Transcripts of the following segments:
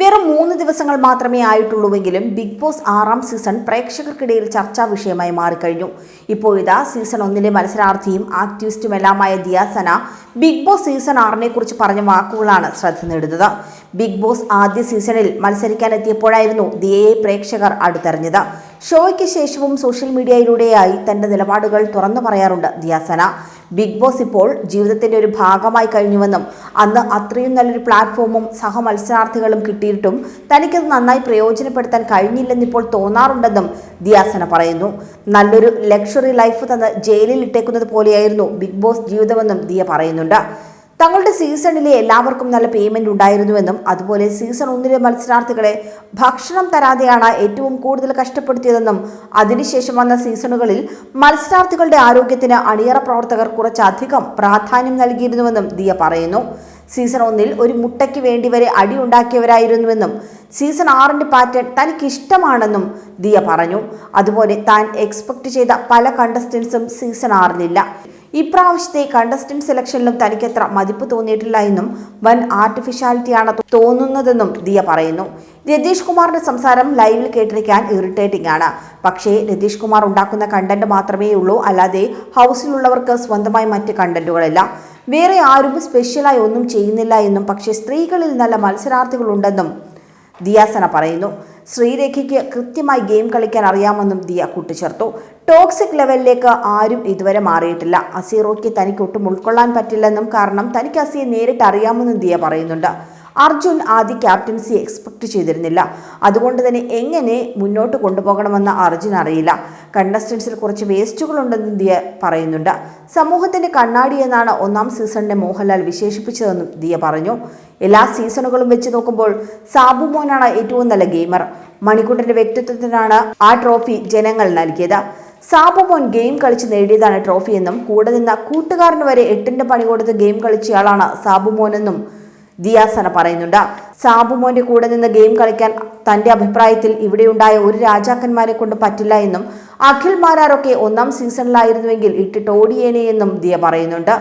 വെറും മൂന്ന് ദിവസങ്ങൾ മാത്രമേ ആയിട്ടുള്ളൂവെങ്കിലും ബിഗ് ബോസ് ആറാം സീസൺ പ്രേക്ഷകർക്കിടയിൽ ചർച്ചാ വിഷയമായി മാറിക്കഴിഞ്ഞു. ഇപ്പോഴിതാ സീസൺ ഒന്നിലെ മത്സരാർത്ഥിയും ആക്ടിവിസ്റ്റുമെല്ലാമായ ദിയാസന ബിഗ് ബോസ് സീസൺ ആറിനെ കുറിച്ച് പറഞ്ഞ വാക്കുകളാണ് ശ്രദ്ധ നേടുന്നത്. ബിഗ് ബോസ് ആദ്യ സീസണിൽ മത്സരിക്കാനെത്തിയപ്പോഴായിരുന്നു ദിയയെ പ്രേക്ഷകർ അടുത്തറിഞ്ഞത്. ഷോയ്ക്ക് ശേഷവും സോഷ്യൽ മീഡിയയിലൂടെയായി തന്റെ നിലപാടുകൾ തുറന്നു പറയാറുണ്ട് ദിയാസന ബിഗ് ബോസ് ഇപ്പോൾ ജീവിതത്തിന്റെ ഒരു ഭാഗമായി കഴിഞ്ഞുവെന്നും അന്ന് അത്രയും നല്ലൊരു പ്ലാറ്റ്ഫോമും സഹമത്സരാർത്ഥികളും കിട്ടിയിട്ടും തനിക്കത് നന്നായി പ്രയോജനപ്പെടുത്താൻ കഴിഞ്ഞില്ലെന്നിപ്പോൾ തോന്നാറുണ്ടെന്നും ദിയാസന പറയുന്നു. നല്ലൊരു ലക്ഷറി ലൈഫ് തന്ന് ജയിലിൽ ഇട്ടേക്കുന്നത് പോലെയായിരുന്നു ബിഗ് ബോസ് ജീവിതമെന്നും ദിയ പറയുന്നുണ്ട്. തങ്ങളുടെ സീസണിലെ എല്ലാവർക്കും നല്ല പേയ്മെന്റ് ഉണ്ടായിരുന്നുവെന്നും അതുപോലെ സീസൺ ഒന്നിലെ മത്സരാർത്ഥികളെ ഭക്ഷണം തരാതെയാണ് ഏറ്റവും കൂടുതൽ കഷ്ടപ്പെടുത്തിയതെന്നും അതിനുശേഷം വന്ന സീസണുകളിൽ മത്സരാർത്ഥികളുടെ ആരോഗ്യത്തിന് അണിയറ പ്രവർത്തകർ കുറച്ചധികം പ്രാധാന്യം നൽകിയിരുന്നുവെന്നും ദിയ പറയുന്നു. സീസൺ ഒന്നിൽ ഒരു മുട്ടയ്ക്ക് വേണ്ടി വരെ അടി ഉണ്ടാക്കിയവരായിരുന്നുവെന്നും സീസൺ ആറിന്റെ പാറ്റേൺ തനിക്ക് ഇഷ്ടമാണെന്നും ദിയ പറഞ്ഞു. അതുപോലെ താൻ എക്സ്പെക്ട് ചെയ്ത പല കണ്ടസ്റ്റൻസും സീസൺ ആറിലില്ല. ഇപ്രാവശ്യത്തെ കണ്ടസ്റ്റന്റ് സെലക്ഷനിലും തനിക്കത്ര മതിപ്പ് തോന്നിയിട്ടില്ല എന്നും വൻ ആർട്ടിഫിഷ്യാലിറ്റിയാണ് തോന്നുന്നതെന്നും ദിയ പറയുന്നു. രതീഷ് കുമാറിന്റെ സംസാരം ലൈവിൽ കേട്ടിരിക്കാൻ ഇറിറ്റേറ്റിംഗ് ആണ്. പക്ഷേ രതീഷ് കുമാർ ഉണ്ടാക്കുന്ന കണ്ടന്റ് മാത്രമേ ഉള്ളൂ. അല്ലാതെ ഹൗസിലുള്ളവർക്ക് സ്വന്തമായി മറ്റ് കണ്ടന്റുകളില്ല വേറെ ആരും സ്പെഷ്യലായി ഒന്നും ചെയ്യുന്നില്ല എന്നും പക്ഷേ സ്ത്രീകളിൽ നല്ല മത്സരാർത്ഥികളുണ്ടെന്നും ദിയാസന പറയുന്നു. ശ്രീരേഖയ്ക്ക് കൃത്യമായി ഗെയിം കളിക്കാൻ അറിയാമെന്നും ദിയ കൂട്ടിച്ചേർത്തു. ടോക്സിക് ലെവലിലേക്ക് ആരും ഇതുവരെ മാറിയിട്ടില്ല. അസീറോയ്ക്ക് തനിക്ക് ഒട്ടും ഉൾക്കൊള്ളാൻ പറ്റില്ലെന്നും കാരണം തനിക്ക് അസിയെ നേരിട്ട് അറിയാമെന്നും ദിയ പറയുന്നുണ്ട്. അർജുൻ ആദ്യ ക്യാപ്റ്റൻസി എക്സ്പെക്ട് ചെയ്തിരുന്നില്ല. അതുകൊണ്ട് തന്നെ എങ്ങനെ മുന്നോട്ട് കൊണ്ടുപോകണമെന്ന് അർജുൻ അറിയില്ല. കണ്ടസ്റ്റൻസിൽ കുറച്ച് വേസ്റ്റുകളുണ്ടെന്ന് ദിയ പറയുന്നുണ്ട്. സമൂഹത്തിന്റെ കണ്ണാടി എന്നാണ് ഒന്നാം സീസണിനെ മോഹൻലാൽ വിശേഷിപ്പിച്ചതെന്നും ദിയ പറഞ്ഞു. എല്ലാ സീസണുകളും വെച്ച് നോക്കുമ്പോൾ സാബു മോനാണ് ഏറ്റവും നല്ല ഗെയിമർ മണിക്കുണ്ടന്റെ വ്യക്തിത്വത്തിനാണ് ആ ട്രോഫി ജനങ്ങൾ നൽകിയത്. സാബു മോൻ ഗെയിം കളിച്ച് നേടിയതാണ് ട്രോഫി എന്നും കൂടെ നിന്ന കൂട്ടുകാരന് വരെ എട്ടിന്റെ പണി കൊടുത്ത് ഗെയിം കളിച്ചയാളാണ് സാബു മോനെന്നും ദിയാസന പറയുന്നുണ്ട്. സാബുമോന്റെ കൂടെ നിന്ന് ഗെയിം കളിക്കാൻ തന്റെ അഭിപ്രായത്തിൽ ഇവിടെയുണ്ടായ ഒരു രാജാക്കന്മാരെ കൊണ്ട് പറ്റില്ല എന്നും അഖിൽ മാരാറൊക്കെ ഒന്നാം സീസണിലായിരുന്നുവെങ്കിൽ ഇട്ടിട്ട് ഓടിയേനെ എന്നും ദിയ പറയുന്നുണ്ട്.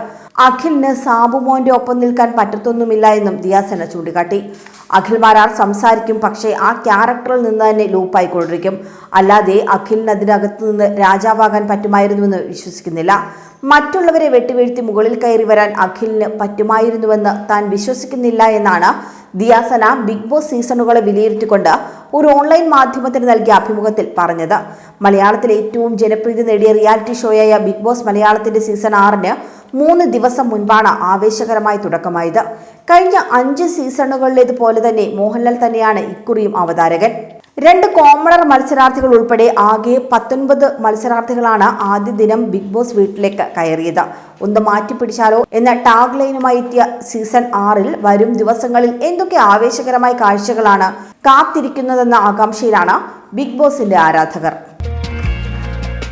അഖിലിന് സാബുമോന്റെ ഒപ്പം നിൽക്കാൻ പറ്റത്തൊന്നുമില്ല എന്നും ദിയാസന ചൂണ്ടിക്കാട്ടി. അഖിൽ മാരാർ സംസാരിക്കും പക്ഷേ ആ ക്യാരക്ടറിൽ നിന്ന് തന്നെ ലൂപ്പായിക്കൊണ്ടിരിക്കും അല്ലാതെ അഖിലിന് അതിനകത്ത് നിന്ന് രാജാവാകാൻ പറ്റുമായിരുന്നുവെന്ന് വിശ്വസിക്കുന്നില്ല. മറ്റുള്ളവരെ വെട്ടിവീഴ്ത്തി മുകളിൽ കയറി വരാൻ അഖിലിന് പറ്റുമായിരുന്നുവെന്ന് താൻ വിശ്വസിക്കുന്നില്ല എന്നാണ് ദിയാസന ബിഗ് ബോസ് സീസണുകളെ വിലയിരുത്തിക്കൊണ്ട് ഒരു ഓൺലൈൻ മാധ്യമത്തിന് നൽകിയ അഭിമുഖത്തിൽ പറഞ്ഞത്. മലയാളത്തിലെ ഏറ്റവും ജനപ്രീതി നേടിയ റിയാലിറ്റി ഷോയായ ബിഗ് ബോസ് മലയാളത്തിന്റെ സീസൺ ആറിന് മൂന്ന് ദിവസം മുൻപാണ് ആവേശകരമായി തുടക്കമായത്. കഴിഞ്ഞ അഞ്ച് സീസണുകളിലേതുപോലെ തന്നെ മോഹൻലാൽ തന്നെയാണ് ഇക്കുറിയും അവതാരകൻ. രണ്ട് കോമണർ മത്സരാർത്ഥികൾ ഉൾപ്പെടെ ആകെ പത്തൊൻപത് മത്സരാർത്ഥികളാണ് ആദ്യ ദിനം ബിഗ് ബോസ് വീട്ടിലേക്ക് കയറിയത്. ഒന്ന് മാറ്റിപ്പിടിച്ചാലോ എന്ന ടാഗ് ലൈനുമായി എത്തിയ സീസൺ ആറിൽ വരും ദിവസങ്ങളിൽ എന്തൊക്കെ ആവേശകരമായ കാഴ്ചകളാണ് കാത്തിരിക്കുന്നതെന്ന ആകാംക്ഷയിലാണ് ബിഗ് ബോസിന്റെ ആരാധകർ.